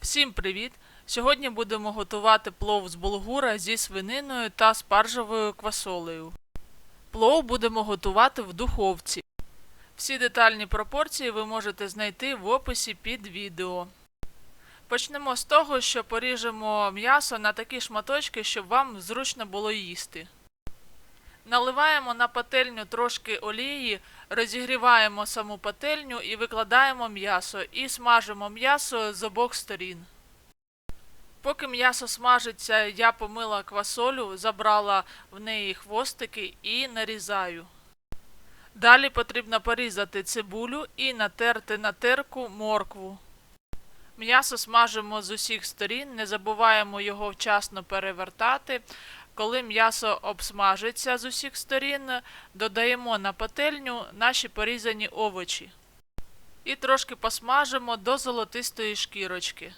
Всім привіт! Сьогодні будемо готувати плов з булгура зі свининою та спаржевою квасолею. Плов будемо готувати в духовці. Всі детальні пропорції ви можете знайти в описі під відео. Почнемо з того, що поріжемо м'ясо на такі шматочки, щоб вам зручно було їсти. Наливаємо на пательню трошки олії, розігріваємо саму пательню і викладаємо м'ясо і смажимо м'ясо з обох сторін. Поки м'ясо смажиться, я помила квасолю, забрала в неї хвостики і нарізаю. Далі потрібно порізати цибулю і натерти на терку моркву. М'ясо смажимо з усіх сторін, не забуваємо його вчасно перевертати. Коли м'ясо обсмажиться з усіх сторін, додаємо на пательню наші порізані овочі. І трошки посмажимо до золотистої шкірочки.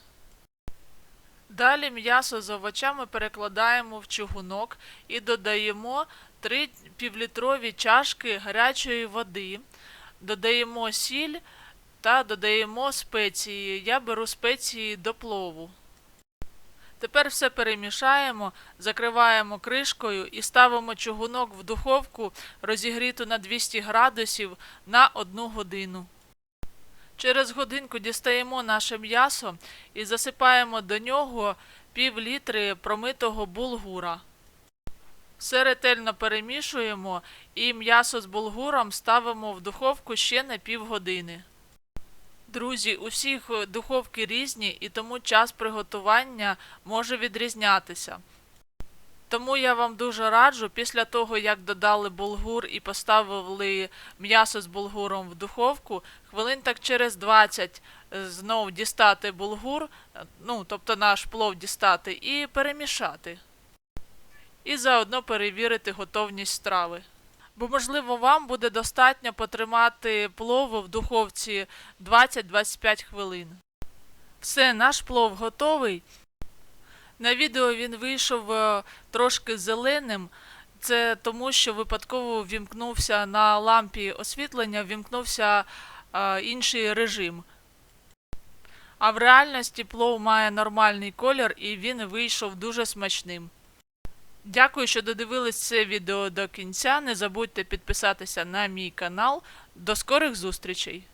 Далі м'ясо з овочами перекладаємо в чугунок і додаємо 3 півлітрові чашки гарячої води, додаємо сіль та додаємо спеції. Я беру спеції до плову. Тепер все перемішаємо, закриваємо кришкою і ставимо чугунок в духовку, розігріту на 200 градусів на 1 годину. Через годинку дістаємо наше м'ясо і засипаємо до нього пів літри промитого булгура. Все ретельно перемішуємо і м'ясо з булгуром ставимо в духовку ще на півгодини. Друзі, у всіх духовки різні і тому час приготування може відрізнятися. Тому я вам дуже раджу, після того, як додали булгур і поставили м'ясо з булгуром в духовку, хвилин так через 20 знов дістати булгур, ну, тобто наш плов дістати, і перемішати. І заодно перевірити готовність страви. Бо, можливо, вам буде достатньо потримати плов в духовці 20-25 хвилин. Все, наш плов готовий. На відео він вийшов е, трошки зеленим. Це тому, що випадково ввімкнувся на лампі освітлення, ввімкнувся е, інший режим. А в реальності плов має нормальний колір і він вийшов дуже смачним. Дякую, що додивились це відео до кінця. Не забудьте підписатися на мій канал. До скорих зустрічей!